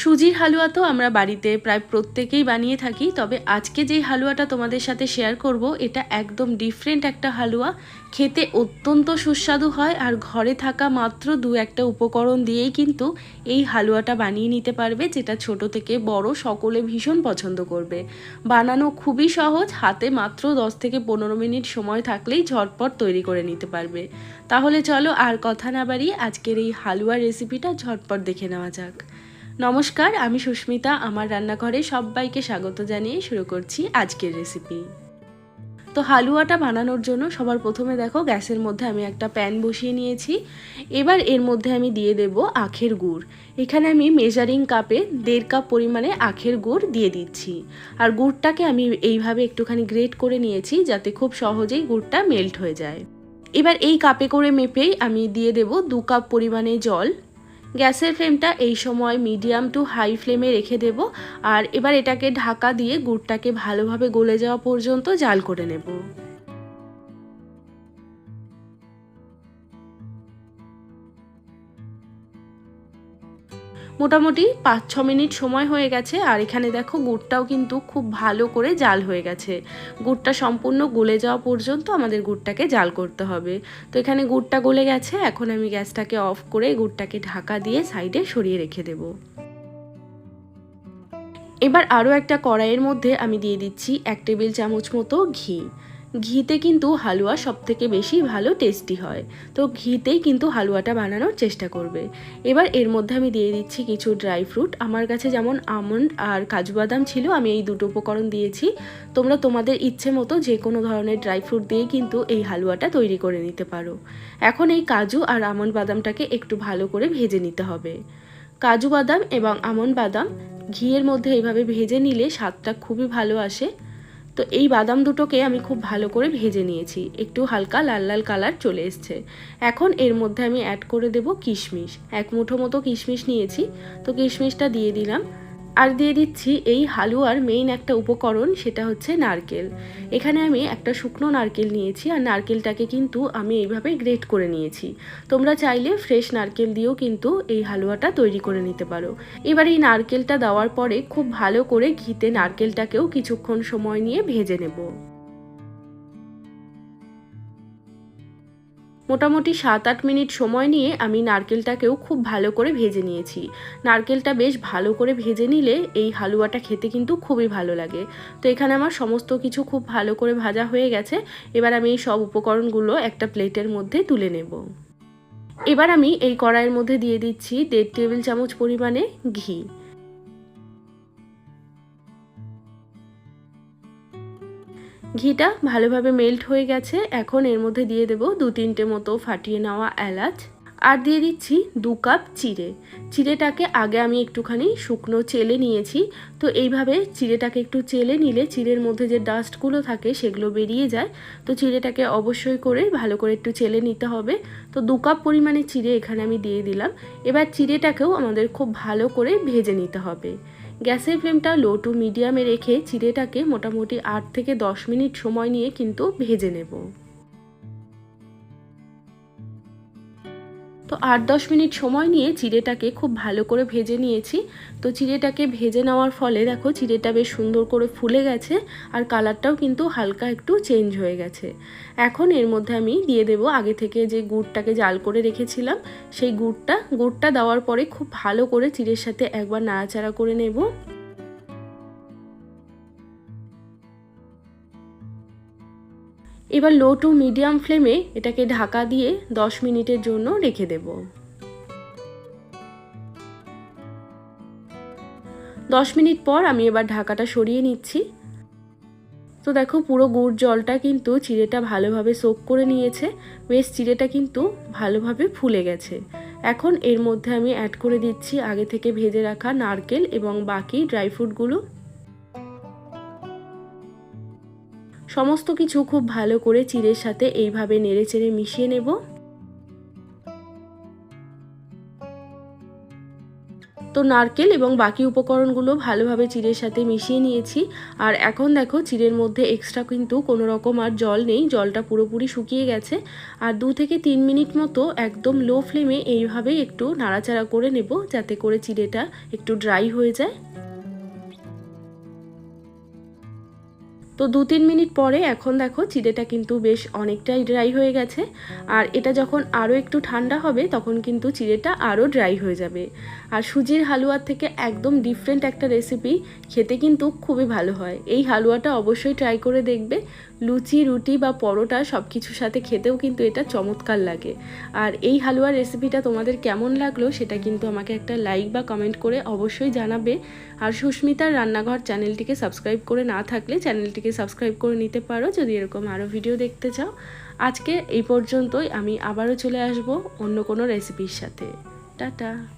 সুজির হালুয়া তো আমরা বাড়িতে প্রায় প্রত্যেকেই বানিয়ে থাকি, তবে আজকে যেই হালুয়াটা তোমাদের সাথে শেয়ার করব, এটা একদম ডিফারেন্ট একটা হালুয়া। খেতে অত্যন্ত সুস্বাদু হয় আর ঘরে থাকা মাত্র দু একটা উপকরণ দিয়েই কিন্তু এই হালুয়াটা বানিয়ে নিতে পারবে, যেটা ছোট থেকে বড় সকলে ভীষণ পছন্দ করবে। বানানো খুবই সহজ, হাতে মাত্র 10 থেকে পনেরো মিনিট সময় থাকলেই ঝটপট তৈরি করে নিতে পারবে। তাহলে চলো আর কথা না বাড়িয়ে আজকের এই হালুয়ার রেসিপিটা ঝটপট দেখে নেওয়া যাক। নমস্কার, আমি সুস্মিতা। আমার রান্নাঘরে সবাইকে স্বাগত জানিয়ে শুরু করছি আজকের রেসিপি তো হালুয়াটা বানানোর জন্য সবার প্রথমে দেখো, গ্যাসের মধ্যে আমি একটা প্যান বসিয়ে নিয়েছি। এবার এর মধ্যে আমি দিয়ে দেব আখের গুড়। এখানে আমি মেজারিং কাপে দেড় কাপ পরিমাণে আখের গুড় দিয়ে দিচ্ছি। আর গুড়টাকে আমি এইভাবে একটুখানি গ্রেট করে নিয়েছি যাতে খুব সহজেই গুড়টা মেল্ট হয়ে যায়। এবার এই কাপে করে মেপেই আমি দিয়ে দেব দু কাপ পরিমাণে জল। গ্যাসের ফ্লেমটা এই সময় মিডিয়াম টু হাই ফ্লেমে রেখে দেব আর এবার এটাকে ঢাকা দিয়ে গুড়টাকে ভালোভাবে গলে যাওয়া পর্যন্ত জাল করে নেব। মোটামুটি পাঁচ ছ মিনিট সময় হয়ে গেছে, আর এখানে দেখো গুড়টাও কিন্তু খুব ভালো করে জাল হয়ে গেছে। গুড়টা সম্পূর্ণ গলে যাওয়া পর্যন্ত আমাদের গুড়টাকে জাল করতে হবে। তো এখানে গুড়টা গলে গেছে, এখন আমি গ্যাসটাকে অফ করে গুড়টাকে ঢাকা দিয়ে সাইডে সরিয়ে রেখে দেব। এবার আরও একটা কড়াইয়ের মধ্যে আমি দিয়ে দিচ্ছি এক টেবিল চামচ মতো ঘি। ঘিতে কিন্তু হালুয়া সব থেকে বেশি ভালো টেস্টি হয়। তো ঘিতেই কিন্তু হালুয়াটা বানানোর চেষ্টা করবে। এবার এর মধ্যে আমি দিয়ে দিচ্ছি কিছু ড্রাই ফ্রুট আমার কাছে যেমন আমন্ড আর কাজু বাদাম ছিল, আমি এই দুটো উপকরণ দিয়েছি। তোমরা তোমাদের ইচ্ছে মতো যে কোনো ধরনের ড্রাই ফ্রুট দিয়ে কিন্তু এই হালুয়াটা তৈরি করে নিতে পারো। এখন এই কাজু আর আমন্ড বাদামটাকে একটু ভালো করে ভেজে নিতে হবে। কাজু বাদাম এবং আমন্ড বাদাম ঘিয়ের মধ্যে এইভাবে ভেজে নিলে স্বাদটা খুবই ভালো আসে। তো এই বাদাম দুটোকে আমি খুব ভালো করে ভেজে নিয়েছি। একটু হালকা লাল লাল কালার চলে এসছে। এখন এর মধ্যে আমি অ্যাড করে দেব কিশমিশ। এক মুঠো মতো কিশমিশ নিয়েছি। তো কিশমিশটা দিয়ে দিলাম। আর দিয়ে দিচ্ছি এই হালুয়ার মেইন একটা উপকরণ, সেটা হচ্ছে নারকেল। এখানে আমি একটা শুকনো নারকেল নিয়েছি, আর নারকেলটাকে কিন্তু আমি এইভাবে গ্রেট করে নিয়েছি। তোমরা চাইলে ফ্রেশ নারকেল দিয়েও কিন্তু এই হালুয়াটা তৈরি করে নিতে পারো। এবার এই নারকেলটা দেওয়ার পরে খুব ভালো করে ঘিতে নারকেলটাকেও কিছুক্ষণ সময় নিয়ে ভেজে নেব। মোটামুটি সাত আট মিনিট সময় নিয়ে আমি নারকেলটাকেও খুব ভালো করে ভেজে নিয়েছি। নারকেলটা বেশ ভালো করে ভেজে নিলে এই হালুয়াটা খেতে কিন্তু খুবই ভালো লাগে। তো এখানে আমার সমস্ত কিছু খুব ভালো করে ভাজা হয়ে গেছে। এবার আমি এই সব উপকরণগুলো একটা প্লেটের মধ্যে তুলে নেব। এবার আমি এই কড়াইয়ের মধ্যে দিয়ে দিচ্ছি দেড় টেবিল চামচ পরিমাণে ঘি। ঘিটা ভালোভাবে মেল্ট হয়ে গেছে। এখন এর মধ্যে দিয়ে দেব দু তিনটে মতো ফাটিয়ে নেওয়া এলাচ। আর দিয়ে দিচ্ছি দু কাপ চিড়ে। চিড়েটাকে আগে আমি একটুখানি শুকনো চেলে নিয়েছি। তো এইভাবে চিড়েটাকে একটু চেলে নিলে চিড়ের মধ্যে যে ডাস্টগুলো থাকে সেগুলো বেরিয়ে যায়। তো চিড়েটাকে অবশ্যই করে ভালো করে একটু চেলে নিতে হবে। তো দু কাপ পরিমাণে চিড়ে এখানে আমি দিয়ে দিলাম। এবার চিড়েটাকেও আমাদের খুব ভালো করে ভেজে নিতে হবে। গ্যাসের ফ্লেমটা লো টু মিডিয়ামে রেখে চিড়েটাকে মোটামুটি আট থেকে দশ মিনিট সময় নিয়ে কিন্তু ভেজে নেব। তো আট দশ মিনিট সময় নিয়ে চিড়েটাকে খুব ভালো করে ভেজে নিয়েছি। তো চিড়েটাকে ভেজে নেওয়ার ফলে দেখো চিড়েটা বেশ সুন্দর করে ফুলে গেছে আর কালারটাও কিন্তু হালকা একটু চেঞ্জ হয়ে গেছে। এখন এর মধ্যে আমি দিয়ে দেব আগে থেকে যে গুড়টাকে জাল করে রেখেছিলাম, সেই গুড়টা। গুড়টা দেওয়ার পরে খুব ভালো করে চিড়ের সাথে একবার নাড়াচাড়া করে নেব। এবার লো টু মিডিয়াম ফ্লেমে এটাকে ঢাকা দিয়ে 10 মিনিটের জন্য রেখে দেব। দশ মিনিট পর আমি এবার ঢাকাটা সরিয়ে নিচ্ছি। তো দেখো পুরো গুড় জলটা কিন্তু চিড়েটা ভালোভাবে সোক করে নিয়েছে। বেশ চিড়েটা কিন্তু ভালোভাবে ফুলে গেছে। এখন এর মধ্যে আমি অ্যাড করে দিচ্ছি আগে থেকে ভেজে রাখা নারকেল এবং বাকি ড্রাই ফ্রুটগুলো সমস্ত কিছু খুব ভালো করে চিড়ের সাথে এইভাবে নেড়ে চেড়ে মিশিয়ে নেব। তো নারকেল এবং বাকি উপকরণগুলো ভালোভাবে চিড়ের সাথে মিশিয়ে নিয়েছি। আর এখন দেখো চিড়ের মধ্যে এক্সট্রা কিন্তু কোনো রকম আর জল নেই, জলটা পুরোপুরি শুকিয়ে গেছে। আর দু থেকে তিন মিনিট মতো একদম লো ফ্লেমে এইভাবে একটু নাড়াচাড়া করে নেব যাতে করে চিড়েটা একটু ড্রাই হয়ে যায়। তো দু তিন মিনিট পরে এখন দেখো চিড়েটা কিন্তু বেশ অনেকটাই ড্রাই হয়ে গেছে। আর এটা যখন আরও একটু ঠান্ডা হবে, তখন কিন্তু চিড়েটা আরও ড্রাই হয়ে যাবে। আর সুজির হালুয়ার থেকে একদম ডিফারেন্ট একটা রেসিপি খেতে কিন্তু খুবই ভালো হয়। এই হালুয়াটা অবশ্যই ট্রাই করে দেখবে। লুচি, রুটি বা পরোটা সব কিছুর সাথে খেতেও কিন্তু এটা চমৎকার লাগে। আর এই হালুয়ার রেসিপিটা তোমাদের কেমন লাগল সেটা কিন্তু আমাকে একটা লাইক বা কমেন্ট করে অবশ্যই জানাবে। আর সুস্মিতার রান্নাঘর চ্যানেলটিকে সাবস্ক্রাইব করে না থাকলে চ্যানেলটিকে সাবস্ক্রাইব করে নিতে পারো যদি এরকম আরও ভিডিও দেখতে চাও। আজকে এই পর্যন্তই, আমি আবারও চলে আসব অন্য কোনো রেসিপির সাথে। টাটা!